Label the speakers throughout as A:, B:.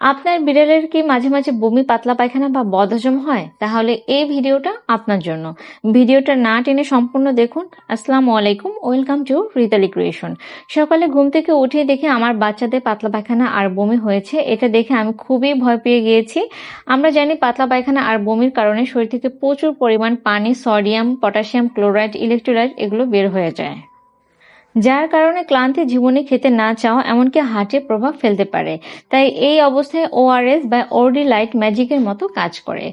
A: আপনার বিড়ালের কি মাঝে মাঝে বমি, পাতলা পায়খানা বা বদহজম হয়? তাহলে এই ভিডিওটা আপনার জন্য। ভিডিওটা না টেনে সম্পূর্ণ দেখুন। আসসালামু আলাইকুম। Welcome to Ritali creation. সকালে ঘুম থেকে উঠে দেখে আমার বাচ্চাদের পাতলা পায়খানা আর বমি হয়েছে। এটা দেখে আমি খুবই ভয় পেয়ে গিয়েছি। আমরা জানি পাতলা পায়খানা আর বমির কারণে শরীর থেকে প্রচুর পরিমাণ পানি, সোডিয়াম, পটাশিয়াম, ক্লোরাইড, ইলেকট্রোলাইট এগুলো বের হয়ে যায়। যার কারণে ক্লান্তি জীবনে খেতে না চাওয়া এমনকি হার্টে প্রভাব ফেলতে পারে। তাই এই অবস্থায় ওআরএস বা লাইট ম্যাজিকের মতো কাজ করে।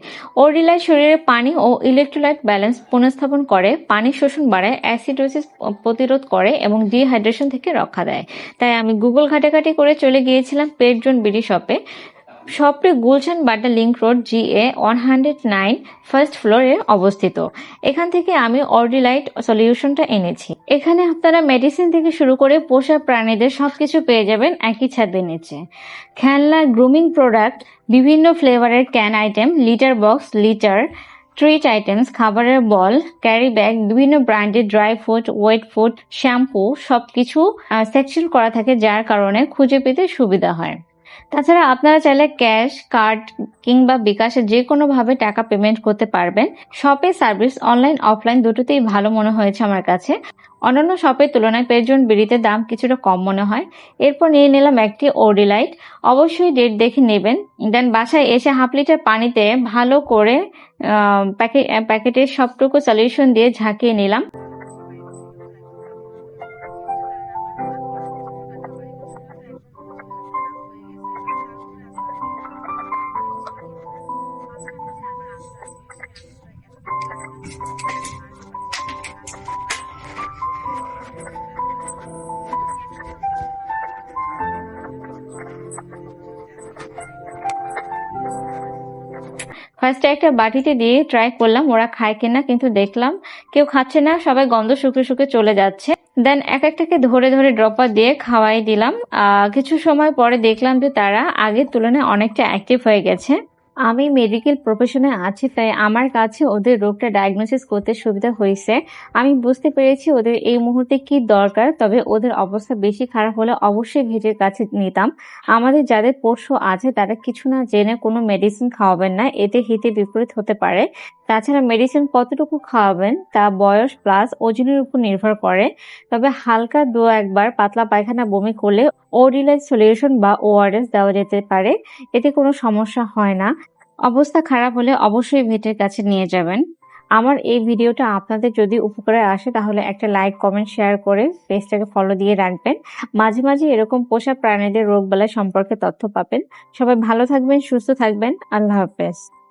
A: লাইট শরীরে পানি ও ইলেকট্রোলাইট ব্যালেন্স পুনঃস্থাপন করে, পানি শোষণ বাড়ায় অ্যাসিডোসিস প্রতিরোধ করে এবং ডিহাইড্রেশন থেকে রক্ষা দেয়। তাই আমি গুগল ঘাটাঘাটি করে চলে গিয়েছিলাম পেটজন বিডি শপে। শপটি Gulshan Badda link road G A one hundred nine first ফ্লোরে অবস্থিত। এখান থেকে আমি অর্ডিলাইট সলিউশনটা এনেছি। এখানে আপনারা মেডিসিন থেকে শুরু করে পোষা প্রাণীদের সবকিছু পেয়ে যাবেন একই ছাদের নিচে। খেলনা গ্রুমিং প্রোডাক্ট বিভিন্ন ফ্লেভারের can item litter box litter treat items খাবারের বল ক্যারি ব্যাগ বিভিন্ন ব্র্যান্ডের dry food wet food shampoo সবকিছু সেকশন করা থাকে, যার কারণে খুঁজে পেতে সুবিধা হয়। তাছাড়া আপনারা চাইলে ক্যাশ, কার্ড কিংবা বিকাশে যে কোনোভাবে টাকা পেমেন্ট করতে পারবেন। শপে সার্ভিস, অনলাইন, অফলাইন দুটোতেই ভালো মনে হয়েছে আমার কাছে। অন্যান্য শপের তুলনায় পেজন বিড়িতে দাম কিছুটা কম মনে হয়। এরপর নিয়ে নিলাম একটি ওডিলাইট অবশ্যই ডেট দেখে নেবেন। দেন বাসায় এসে হাফ লিটার পানিতে ভালো করে প্যাকেটের সবটুকু সলিউশন দিয়ে ঝাঁকিয়ে নিলাম। ফার্স্টে একটা বাটিতে দিয়ে ট্রাই করলাম, ওরা খায় কিনা কিন্তু দেখলাম, কেউ খাচ্ছে না, সবাই গন্ধ শুকে শুকে চলে যাচ্ছে। দেন এক একটাকে ধরে ধরে ড্রপার দিয়ে খাওয়াই দিলাম। কিছু সময় পরে দেখলাম যে তারা আগের তুলনায় অনেকটা অ্যাক্টিভ হয়ে গেছে। আমি মেডিকেল প্রফেশনে আছি, তাই আমার কাছে ওদের রোগটা ডায়াগনোসিস করতে সুবিধা হয়েছে। আমি বুঝতে পেরেছি ওদের এই মুহূর্তে কি দরকার, তবে ওদের অবস্থা বেশি খারাপ হলে অবশ্যই ভেটের কাছে নিতাম। আমাদের যাদের পোষ্য আছে, তারা কিছু না জেনে কোনো মেডিসিন খাওয়াবেন না, এতে হিতে বিপরীত হতে পারে। তাছাড়া মেডিসিন কতটুকু খাওয়াবেন, তা বয়স প্লাস ওজনের উপর নির্ভর করে। তবে হালকা দু একবার পাতলা পায়খানা বমি করলে ওডিলাইট সলিউশন বা ওআরএস দেওয়া যেতে পারে, এতে কোনো সমস্যা হয় না। অবস্থা খারাপ হলে অবশ্যই ভেটের কাছে নিয়ে যাবেন। আমার এই ভিডিওটা আপনাদের যদি উপকারে আসে, তাহলে একটা লাইক কমেন্ট শেয়ার করে পেজটাকে ফলো দিয়ে রাখবেন। মাঝে মাঝে এরকম পোষা প্রাণীদের রোগ রোগবালাই সম্পর্কে তথ্য পাবেন। সবাই ভালো থাকবেন, সুস্থ থাকবেন। আল্লাহ হাফেজ।